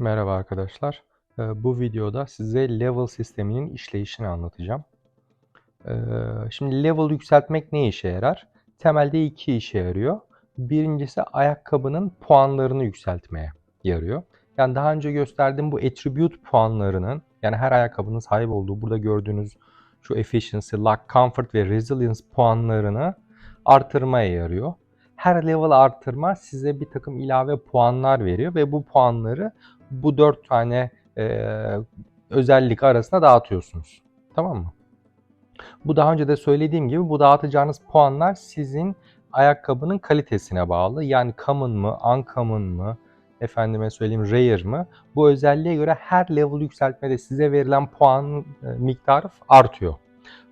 Merhaba arkadaşlar. Ee, Bu videoda size level sisteminin işleyişini anlatacağım. Ee, Şimdi level yükseltmek ne işe yarar? Temelde iki işe yarıyor. Birincisi ayakkabının puanlarını yükseltmeye yarıyor. Yani daha önce gösterdiğim bu attribute puanlarının yani her ayakkabının sahip olduğu burada gördüğünüz şu efficiency, luck, comfort ve resilience puanlarını artırmaya yarıyor. Her level artırma size bir takım ilave puanlar veriyor ve bu puanları bu dört tane e, özellik arasında dağıtıyorsunuz. Tamam mı? Bu daha önce de söylediğim gibi bu dağıtacağınız puanlar sizin ayakkabının kalitesine bağlı. Yani common mı, uncommon mı, efendime söyleyeyim rare mı? Bu özelliğe göre her level yükseltmede size verilen puan e, miktarı artıyor.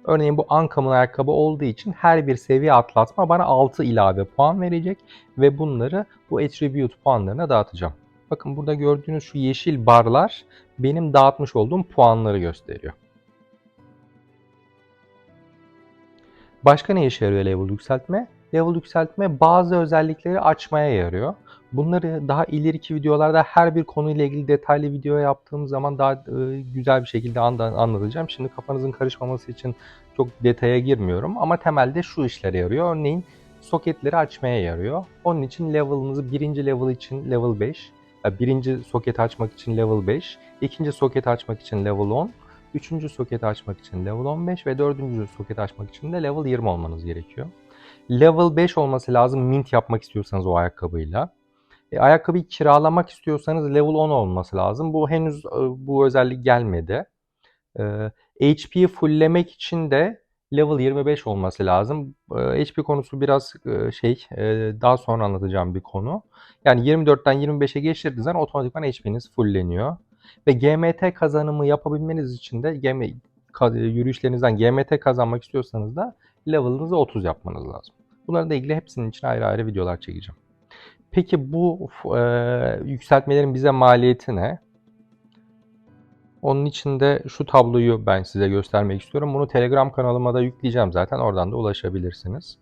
Örneğin bu uncommon ayakkabı olduğu için her bir seviye atlatma bana 6 ilave puan verecek ve bunları bu attribute puanlarına dağıtacağım. Bakın burada gördüğünüz şu yeşil barlar benim dağıtmış olduğum puanları gösteriyor. Başka ne işe yarıyor level yükseltme? Level yükseltme bazı özellikleri açmaya yarıyor. Bunları daha ileriki videolarda her bir konuyla ilgili detaylı video yaptığım zaman daha e, güzel bir şekilde anlatacağım. Şimdi kafanızın karışmaması için çok detaya girmiyorum ama temelde şu işlere yarıyor. Örneğin soketleri açmaya yarıyor. Onun için level'ınızı birinci level için level 5, birinci soketi açmak için level 5, ikinci soketi açmak için level 10, üçüncü soketi açmak için level 15 ve dördüncü soketi açmak için de level 20 olmanız gerekiyor. Level 5 olması lazım mint yapmak istiyorsanız o ayakkabıyla. E, ayakkabıyı kiralamak istiyorsanız level 10 olması lazım. Bu henüz e, bu özellik gelmedi. E, HP'yi fulllemek için de level 25 olması lazım. E, HP konusu biraz e, şey e, daha sonra anlatacağım bir konu. Yani 24'ten 25'e geçirdiğiniz zaman otomatikman HP'niz fullleniyor. Ve GMT kazanımı yapabilmeniz için de GM, yürüyüşlerinizden GMT kazanmak istiyorsanız da level'ınızı 30 yapmanız lazım. Bunların da ilgili hepsinin için ayrı ayrı videolar çekeceğim. Peki bu e, yükseltmelerin bize maliyeti ne? Onun için de şu tabloyu ben size göstermek istiyorum. Bunu Telegram kanalıma da yükleyeceğim zaten. Oradan da ulaşabilirsiniz.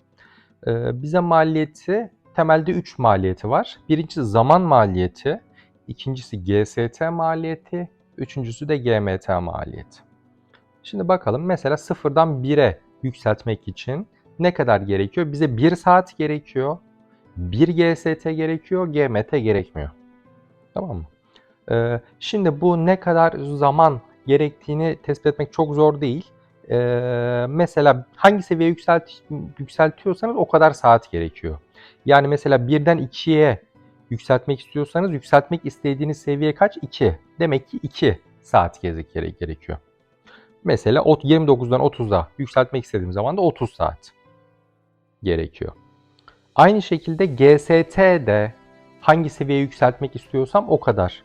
E, bize maliyeti, temelde 3 maliyeti var. Birincisi zaman maliyeti, ikincisi GST maliyeti, üçüncüsü de GMT maliyeti. Şimdi bakalım mesela sıfırdan 1'e yükseltmek için ne kadar gerekiyor? Bize 1 saat gerekiyor. 1 GST gerekiyor, GMT gerekmiyor. Tamam mı? Ee, şimdi bu ne kadar zaman gerektiğini tespit etmek çok zor değil. Ee, mesela hangi seviye yükselt, yükseltiyorsanız o kadar saat gerekiyor. Yani mesela 1'den 2'ye yükseltmek istiyorsanız yükseltmek istediğiniz seviye kaç? 2. Demek ki 2 saat gerekiyor. Mesela 29'dan 30'a yükseltmek istediğim zaman da 30 saat gerekiyor. Aynı şekilde GST'de hangi seviyeye yükseltmek istiyorsam o kadar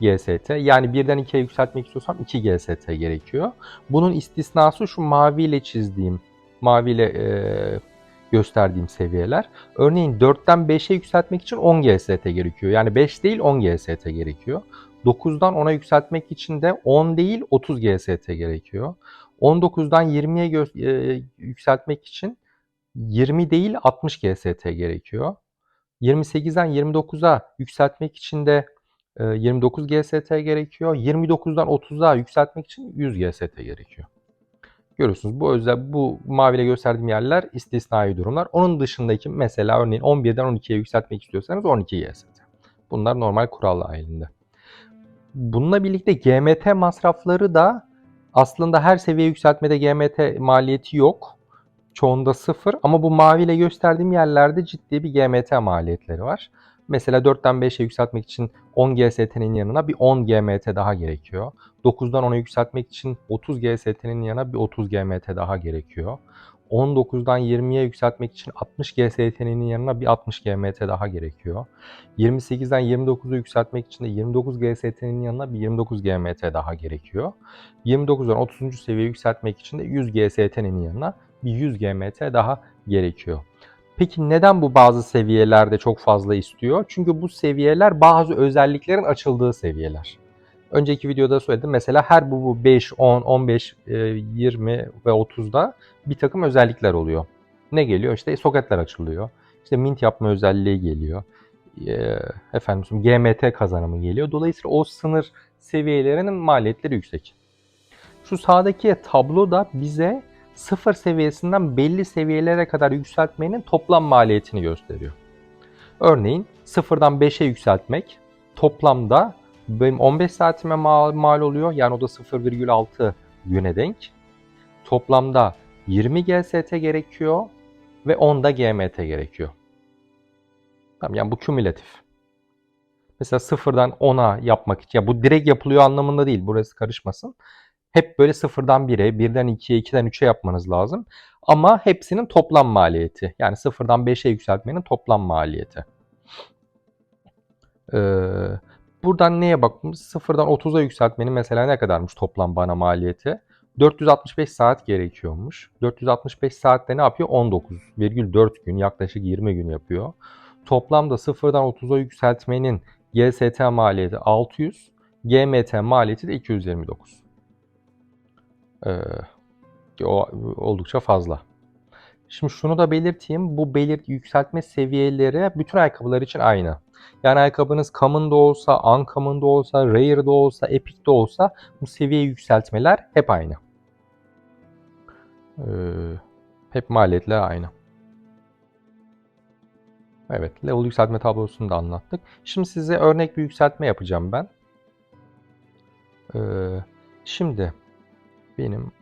GST. Yani birden 2'ye yükseltmek istiyorsam 2 GST gerekiyor. Bunun istisnası şu maviyle çizdiğim, maviyle e, gösterdiğim seviyeler. Örneğin 4'ten 5'e yükseltmek için 10 GST gerekiyor. Yani 5 değil 10 GST gerekiyor. 9'dan 10'a yükseltmek için de 10 değil 30 GST gerekiyor. 19'dan 20'ye e, yükseltmek için 20 değil 60 GST gerekiyor. 28'den 29'a yükseltmek için de 29 e, GST gerekiyor. 29'dan 30'a yükseltmek için 100 GST gerekiyor. Görüyorsunuz bu özel bu maviyle gösterdiğim yerler istisnai durumlar. Onun dışındaki mesela örneğin 11'den 12'ye yükseltmek istiyorsanız 12 GST. Bunlar normal kural dahilinde. Bununla birlikte GMT masrafları da aslında her seviye yükseltmede GMT maliyeti yok. Çoğunda sıfır ama bu maviyle gösterdiğim yerlerde ciddi bir GMT maliyetleri var. Mesela 4'ten 5'e yükseltmek için 10 GST'nin yanına bir 10 GMT daha gerekiyor. 9'dan 10'a yükseltmek için 30 GST'nin yanına bir 30 GMT daha gerekiyor. 19'dan 20'ye yükseltmek için 60 GST'nin yanına bir 60 GMT daha gerekiyor. 28'den 29'u yükseltmek için de 29 GST'nin yanına bir 29 GMT daha gerekiyor. 29'dan 30. seviye yükseltmek için de 100 GST'nin yanına bir 100 GMT daha gerekiyor. Peki neden bu bazı seviyelerde çok fazla istiyor? Çünkü bu seviyeler bazı özelliklerin açıldığı seviyeler. Önceki videoda söyledim. Mesela her bu, bu 5, 10, 15, 20 ve 30'da bir takım özellikler oluyor. Ne geliyor? İşte soketler açılıyor. İşte mint yapma özelliği geliyor. e, efendim GMT kazanımı geliyor. Dolayısıyla o sınır seviyelerinin maliyetleri yüksek. Şu sağdaki tablo da bize sıfır seviyesinden belli seviyelere kadar yükseltmenin toplam maliyetini gösteriyor. Örneğin sıfırdan 5'e yükseltmek toplamda benim 15 saatime mal, mal oluyor. Yani o da 0,6 güne denk. Toplamda 20 GST gerekiyor ve 10 da GMT gerekiyor. Tamam yani bu kümülatif. Mesela sıfırdan 10'a yapmak için, ya bu direkt yapılıyor anlamında değil, burası karışmasın. Hep böyle sıfırdan 1'e, birden 2'ye, 2'den 3'e yapmanız lazım. Ama hepsinin toplam maliyeti. Yani sıfırdan 5'e yükseltmenin toplam maliyeti. Ee, buradan neye bakmamız? Sıfırdan 30'a yükseltmenin mesela ne kadarmış toplam bana maliyeti? 465 saat gerekiyormuş. 465 saatte ne yapıyor? 19,4 gün yaklaşık 20 gün yapıyor. Toplamda sıfırdan 30'a yükseltmenin GST maliyeti 600, GMT maliyeti de 229. Ee, o oldukça fazla. Şimdi şunu da belirteyim. Bu belirt yükseltme seviyeleri bütün ayakkabılar için aynı. Yani ayakkabınız Common'da olsa, Uncommon'da olsa, Rare'da olsa, Epic'de olsa bu seviye yükseltmeler hep aynı. Ee, hep maliyetler aynı. Evet, level yükseltme tablosunu da anlattık. Şimdi size örnek bir yükseltme yapacağım ben. Ee, şimdi benim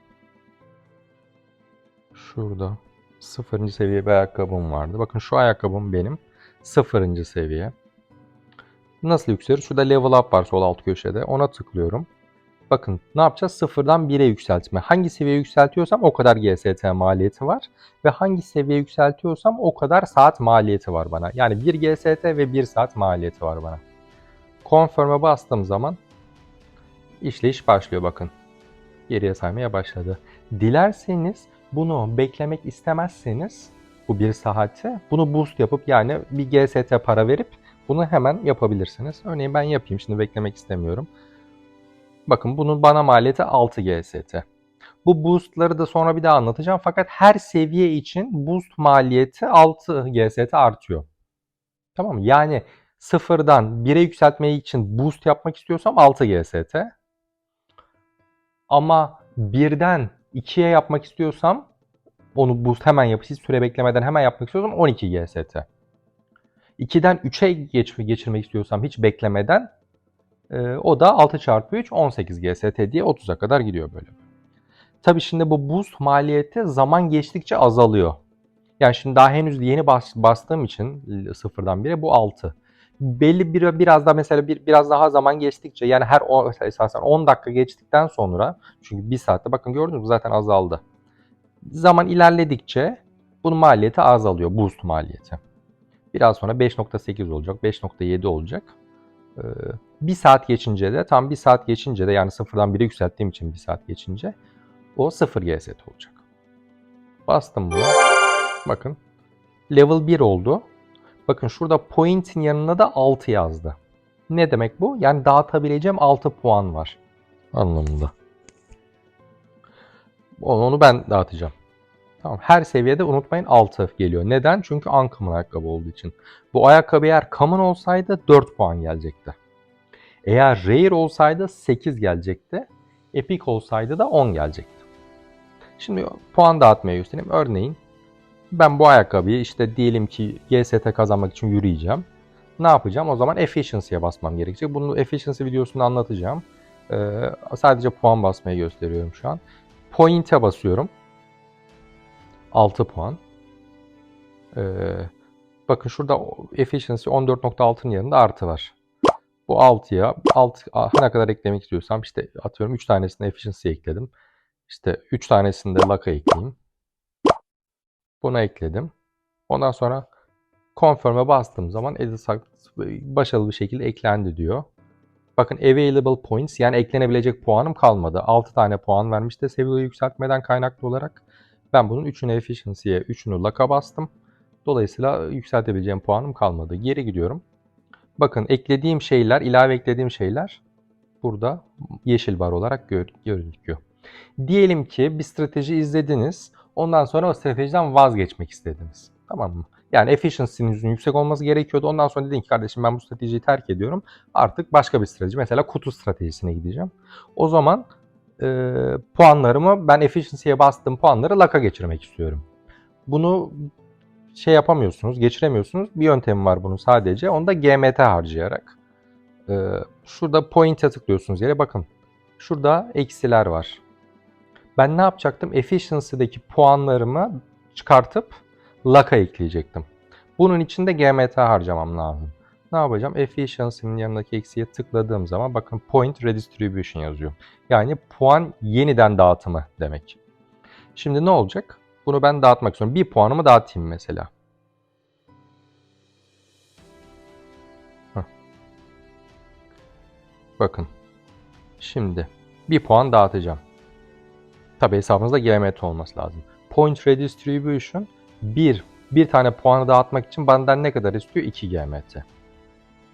şurada sıfırıncı seviye bir ayakkabım vardı. Bakın şu ayakkabım benim sıfırıncı seviye. Nasıl yükselir? Şurada level up var sol alt köşede. Ona tıklıyorum. Bakın ne yapacağız? Sıfırdan 1'e yükseltme. Hangi seviye yükseltiyorsam o kadar GST maliyeti var. Ve hangi seviye yükseltiyorsam o kadar saat maliyeti var bana. Yani 1 GST ve 1 saat maliyeti var bana. Confirm'e bastığım zaman işleyiş başlıyor bakın. Geriye saymaya başladı. Dilerseniz bunu beklemek istemezseniz bu bir saati bunu boost yapıp yani bir GST para verip bunu hemen yapabilirsiniz. Örneğin ben yapayım şimdi beklemek istemiyorum. Bakın bunun bana maliyeti 6 GST. Bu boostları da sonra bir daha anlatacağım. Fakat her seviye için boost maliyeti 6 GST artıyor. Tamam mı? Yani sıfırdan 1'e yükseltmeyi için boost yapmak istiyorsam 6 GST. Ama birden 2'ye yapmak istiyorsam onu boost hemen yapıp süre beklemeden hemen yapmak istiyorsam 12 GST. 2'den 3'e geç, geçirmek istiyorsam hiç beklemeden e, o da 6 çarpı 3 18 GST diye 30'a kadar gidiyor böyle. Tabi şimdi bu boost maliyeti zaman geçtikçe azalıyor. Yani şimdi daha henüz yeni bas, bastığım için sıfırdan 1'e bu 6. Belli bir biraz da mesela bir biraz daha zaman geçtikçe yani her o esasen 10 dakika geçtikten sonra çünkü bir saatte bakın gördünüz mü zaten azaldı. Zaman ilerledikçe bunun maliyeti azalıyor boost maliyeti. Biraz sonra 5.8 olacak, 5.7 olacak. Ee, bir saat geçince de tam bir saat geçince de yani sıfırdan 1'e yükselttiğim için bir saat geçince o 0 GST olacak. Bastım bunu. Bakın level 1 oldu. Bakın şurada point'in yanına da 6 yazdı. Ne demek bu? Yani dağıtabileceğim 6 puan var anlamında. Onu ben dağıtacağım. Tamam. Her seviyede unutmayın 6 geliyor. Neden? Çünkü uncommon ayakkabı olduğu için. Bu ayakkabı eğer common olsaydı 4 puan gelecekti. Eğer rare olsaydı 8 gelecekti. Epic olsaydı da 10 gelecekti. Şimdi puan dağıtmaya göstereyim. Örneğin ben bu ayakkabıyı işte diyelim ki GST kazanmak için yürüyeceğim. Ne yapacağım? O zaman efficiency'ye basmam gerekecek. Bunu efficiency videosunda anlatacağım. Ee, sadece puan basmayı gösteriyorum şu an. Point'e basıyorum. 6 puan. Ee, bakın şurada efficiency 14.6'nın yanında artı var. Bu 6'ya 6 ne kadar eklemek istiyorsam işte atıyorum 3 tanesini efficiency ekledim. İşte 3 tanesini de luck'a ekleyeyim. Buna ekledim. Ondan sonra confirm'e bastığım zaman edit başarılı bir şekilde eklendi diyor. Bakın available points yani eklenebilecek puanım kalmadı. 6 tane puan vermişti seviyeyi yükseltmeden kaynaklı olarak. Ben bunun 3'ünü efficiency'ye, 3'ünü luck'a bastım. Dolayısıyla yükseltebileceğim puanım kalmadı. Geri gidiyorum. Bakın eklediğim şeyler, ilave eklediğim şeyler burada yeşil bar olarak gör, gözüküyor. Diyelim ki bir strateji izlediniz. Ondan sonra o stratejiden vazgeçmek istediniz. Tamam mı? Yani efficiency'nizin yüksek olması gerekiyordu. Ondan sonra dedin ki kardeşim ben bu stratejiyi terk ediyorum. Artık başka bir strateji. Mesela kutu stratejisine gideceğim. O zaman e, puanlarımı ben efficiency'ye bastığım puanları laka geçirmek istiyorum. Bunu şey yapamıyorsunuz, geçiremiyorsunuz. Bir yöntemi var bunun sadece. Onu da GMT harcayarak. Ee, şurada point'e tıklıyorsunuz yere. Bakın. Şurada eksiler var. Ben ne yapacaktım? Efficiency'deki puanlarımı çıkartıp laka ekleyecektim. Bunun için de GMT harcamam lazım. Ne yapacağım? Efficiency'nin yanındaki eksiye tıkladığım zaman bakın point redistribution yazıyor. Yani puan yeniden dağıtımı demek. Şimdi ne olacak? Bunu ben dağıtmak istiyorum. Bir puanımı dağıtayım mesela. Bakın. Şimdi bir puan dağıtacağım. Tabi hesabınızda GMT olması lazım. Point Redistribution bir, bir tane puanı dağıtmak için benden ne kadar istiyor? 2 GMT.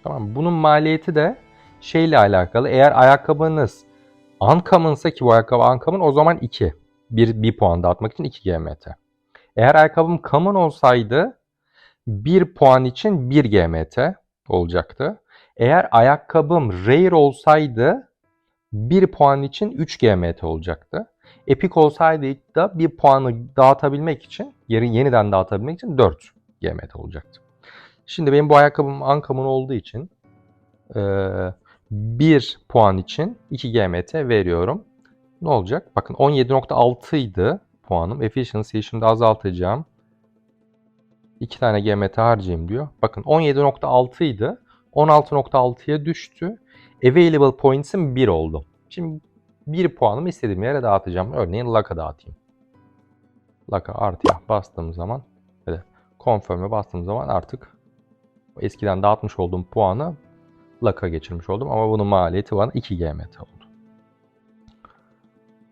Tamam Bunun maliyeti de şeyle alakalı. Eğer ayakkabınız uncommon'sa ki bu ayakkabı uncommon o zaman 2. Bir, bir puan dağıtmak için 2 GMT. Eğer ayakkabım common olsaydı 1 puan için 1 GMT olacaktı. Eğer ayakkabım rare olsaydı 1 puan için 3 GMT olacaktı. Epic olsaydı da bir puanı dağıtabilmek için, yeri yeniden dağıtabilmek için 4 GMT olacaktı. Şimdi benim bu ayakkabım uncommon olduğu için 1 puan için 2 GMT veriyorum. Ne olacak? Bakın 17.6 idi puanım. Efficiency'yi şimdi azaltacağım. 2 tane GMT harcayayım diyor. Bakın 17.6 idi. 16.6'ya düştü. Available points'im 1 oldu. Şimdi 1 puanımı istediğim yere dağıtacağım. Örneğin Laka dağıtayım. Laka artıya bastığım zaman böyle confirm'e bastığım zaman artık eskiden dağıtmış olduğum puanı Laka geçirmiş oldum. Ama bunun maliyeti bana 2 GMT oldu.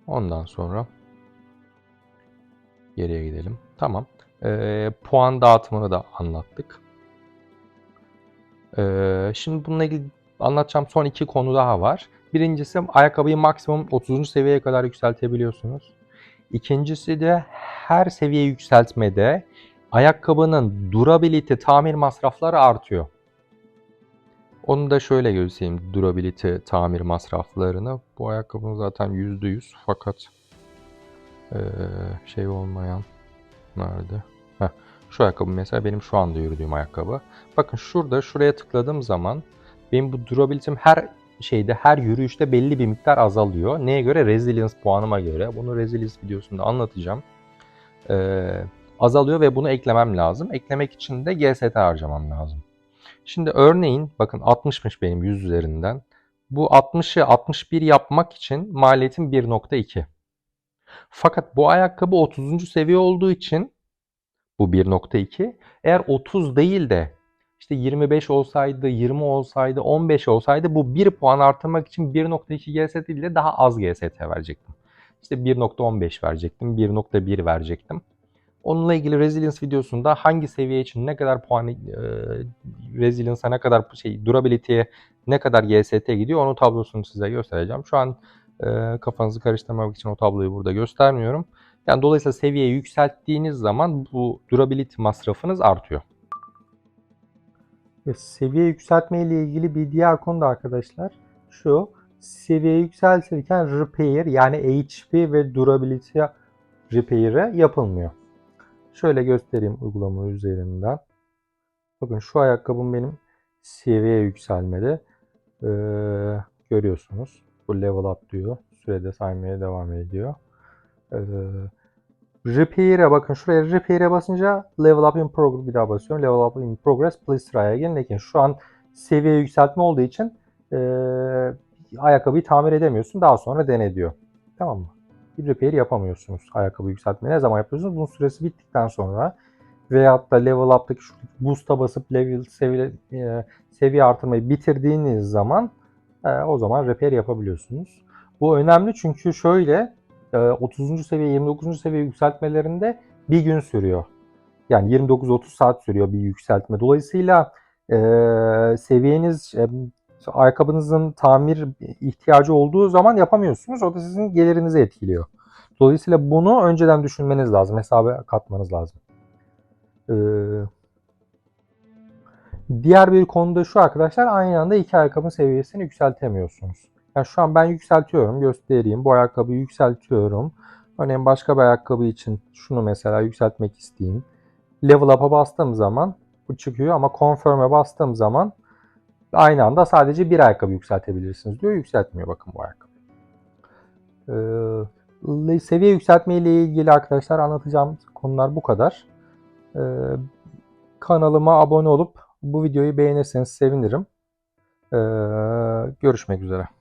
Ondan sonra geriye gidelim. Tamam. Ee, puan dağıtımını da anlattık. Ee, şimdi bununla ilgili anlatacağım son iki konu daha var. Birincisi ayakkabıyı maksimum 30. seviyeye kadar yükseltebiliyorsunuz. İkincisi de her seviye yükseltmede ayakkabının durability tamir masrafları artıyor. Onu da şöyle göstereyim durability tamir masraflarını. Bu ayakkabının zaten %100 fakat ee, şey olmayan nerede? Heh, şu ayakkabı mesela benim şu anda yürüdüğüm ayakkabı. Bakın şurada şuraya tıkladığım zaman benim bu durability'm her şeyde her yürüyüşte belli bir miktar azalıyor. Neye göre? Resilience puanıma göre. Bunu resilience videosunda anlatacağım. Ee, azalıyor ve bunu eklemem lazım. Eklemek için de GST harcamam lazım. Şimdi örneğin bakın 60'mış benim 100 üzerinden. Bu 60'ı 61 yapmak için maliyetim 1.2. Fakat bu ayakkabı 30. seviye olduğu için bu 1.2. Eğer 30 değil de işte 25 olsaydı, 20 olsaydı, 15 olsaydı bu 1 puan artırmak için 1.2 GST değil de daha az GST verecektim. İşte 1.15 verecektim, 1.1 verecektim. Onunla ilgili resilience videosunda hangi seviye için ne kadar puan e, resilience'a ne kadar şey durability'ye ne kadar GST gidiyor onun tablosunu size göstereceğim. Şu an e, kafanızı karıştırmamak için o tabloyu burada göstermiyorum. Yani dolayısıyla seviyeyi yükselttiğiniz zaman bu durability masrafınız artıyor. Seviye yükseltme ile ilgili bir diğer konu da arkadaşlar şu. Seviye yükseltirken repair yani HP ve durability repair'ı yapılmıyor. Şöyle göstereyim uygulama üzerinden. Bakın şu ayakkabım benim seviye yükselmede. Ee, görüyorsunuz. Bu level up diyor. Sürede saymaya devam ediyor. Ee, Repair'e bakın şuraya Repair'e basınca Level Up in Progress bir daha basıyorum. Level Up in Progress Please try again. Lakin şu an seviye yükseltme olduğu için e, ayakkabıyı tamir edemiyorsun. Daha sonra dene diyor. Tamam mı? Bir repair yapamıyorsunuz ayakkabı yükseltme. Ne zaman yapıyorsunuz? Bunun süresi bittikten sonra veyahut da level up'taki şu boost'a basıp level seviye, e, seviye artırmayı bitirdiğiniz zaman e, o zaman repair yapabiliyorsunuz. Bu önemli çünkü şöyle 30. seviye 29. seviye yükseltmelerinde bir gün sürüyor. Yani 29-30 saat sürüyor bir yükseltme. Dolayısıyla e, seviyeniz e, ayakkabınızın tamir ihtiyacı olduğu zaman yapamıyorsunuz. O da sizin gelirinizi etkiliyor. Dolayısıyla bunu önceden düşünmeniz lazım. Hesaba katmanız lazım. Ee, Diğer bir konu da şu arkadaşlar aynı anda iki ayakkabının seviyesini yükseltemiyorsunuz. Yani şu an ben yükseltiyorum göstereyim. Bu ayakkabıyı yükseltiyorum. Örneğin başka bir ayakkabı için şunu mesela yükseltmek isteyeyim. Level up'a bastığım zaman bu çıkıyor ama confirm'e bastığım zaman aynı anda sadece bir ayakkabı yükseltebilirsiniz diyor. Yükseltmiyor bakın bu ayakkabı. Ee, seviye yükseltme ile ilgili arkadaşlar anlatacağım konular bu kadar. Ee, kanalıma abone olup bu videoyu beğenirseniz sevinirim. Ee, görüşmek üzere.